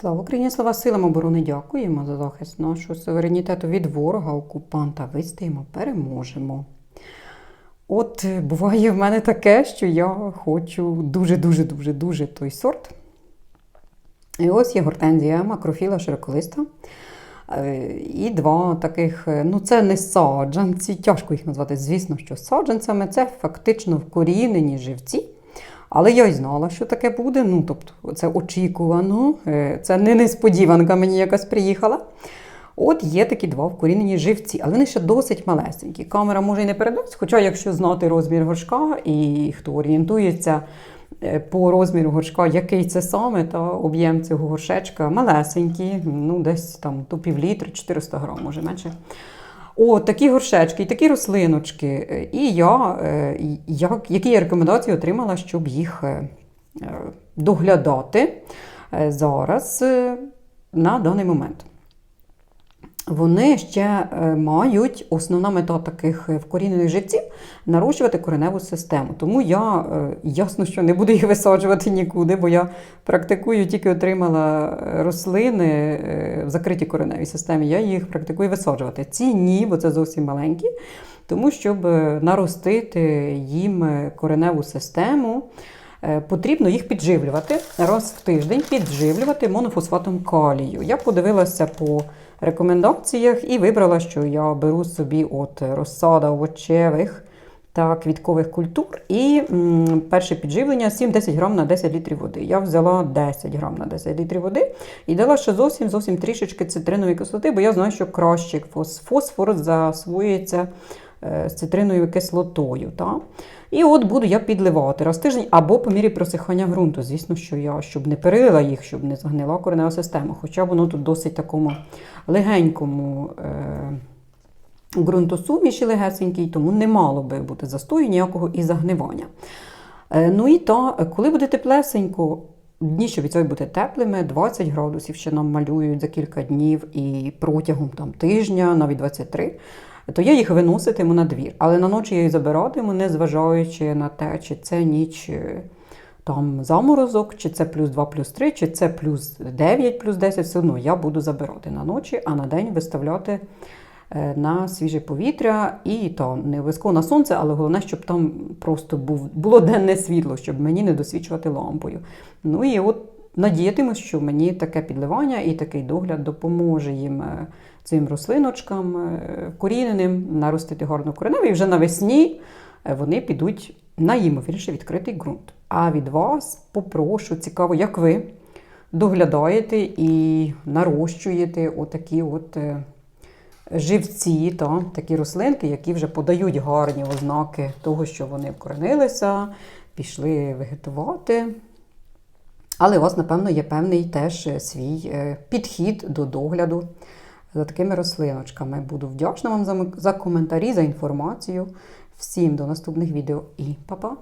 Слава Україні, слава силам оборони, дякуємо за захист нашого суверенітету від ворога, окупанта. Вистоїмо, переможемо. От буває в мене таке, що я хочу дуже-дуже дуже дуже той сорт. І ось є гортензія макрофіла широколиста. Е, І два таких, е, ну це не саджанці, тяжко їх назвати, звісно, що саджанцями. Це фактично вкорінені живці. Але я й знала, що таке буде. Ну, тобто, це очікувано, е, це не несподіванка мені якась приїхала. От є такі два вкорінені живці, але вони ще досить малесенькі. Камера може і не передасть, хоча, якщо знати розмір горшка і хто орієнтується е, по розміру горшка, який це саме, та об'єм цього горшечка малесенький, ну десь там то півлітри, 400 грам, може менше. О, такі горшечки і такі рослиночки. Е, І я, е, як, які я рекомендації отримала, щоб їх е, доглядати зараз на даний момент. Вони ще е, мають основна мета таких е, вкорінених живців нарощувати кореневу систему. Тому я е, ясно, що не буду їх висаджувати нікуди, бо я практикую, тільки отримала рослини в закритій кореневій системі. Я їх практикую висаджувати. Ці ні, бо це зовсім маленькі. Тому щоб наростити їм кореневу систему. Е, Потрібно їх підживлювати раз в тиждень, підживлювати монофосфатом калію. Я подивилася по рекомендаціях і вибрала, що я беру собі от розсада овочевих та квіткових культур. І м, перше підживлення 7-10 грам на 10 літрів води. Я взяла 10 грам на 10 літрів води і дала ще зовсім зовсім трішечки цитринової кислоти, бо я знаю, що краще фосфор засвоюється з цитриновою кислотою. Та? І от буду я підливати раз в тиждень або по мірі просихання ґрунту. Звісно, що я щоб не перелила їх, щоб не загнила коренева система. Хоча воно тут досить такому легенькому е- ґрунтосуміші легесенький, тому не мало би бути застою ніякого і загнивання. Е, ну і то, е, коли буде теплесенько, дні ще обіцяють бути теплими, 20 градусів ще нам малюють за кілька днів і протягом там, тижня, навіть 23, то я їх виноситиму на двір. Але на ночі я їх забиратиму, не зважаючи на те, чи це ніч е, там заморозок, чи це плюс 2, плюс 3, чи це плюс 9, плюс 10, все одно я буду забирати на ночі, а на день виставляти е, на свіже повітря і то не обов'язково на сонце, але головне, щоб там просто був, було денне світло, щоб мені не досвічувати лампою. Ну і от надіятимусь, що мені таке підливання і такий догляд допоможе їм е, цим рослиночкам е, коріненим наростити гарну кореневу, і вже навесні е, вони підуть на ймовірніше відкритий ґрунт. А від вас попрошу, цікаво, як ви доглядаєте і нарощуєте отакі от живці, та, такі рослинки, які вже подають гарні ознаки того, що вони вкоренилися, пішли вегетувати. Але у вас, напевно, є певний теж е, свій е, підхід до догляду за такими рослиночками. Буду вдячна вам за, за коментарі, за інформацію. Всім до наступних відео і па-па!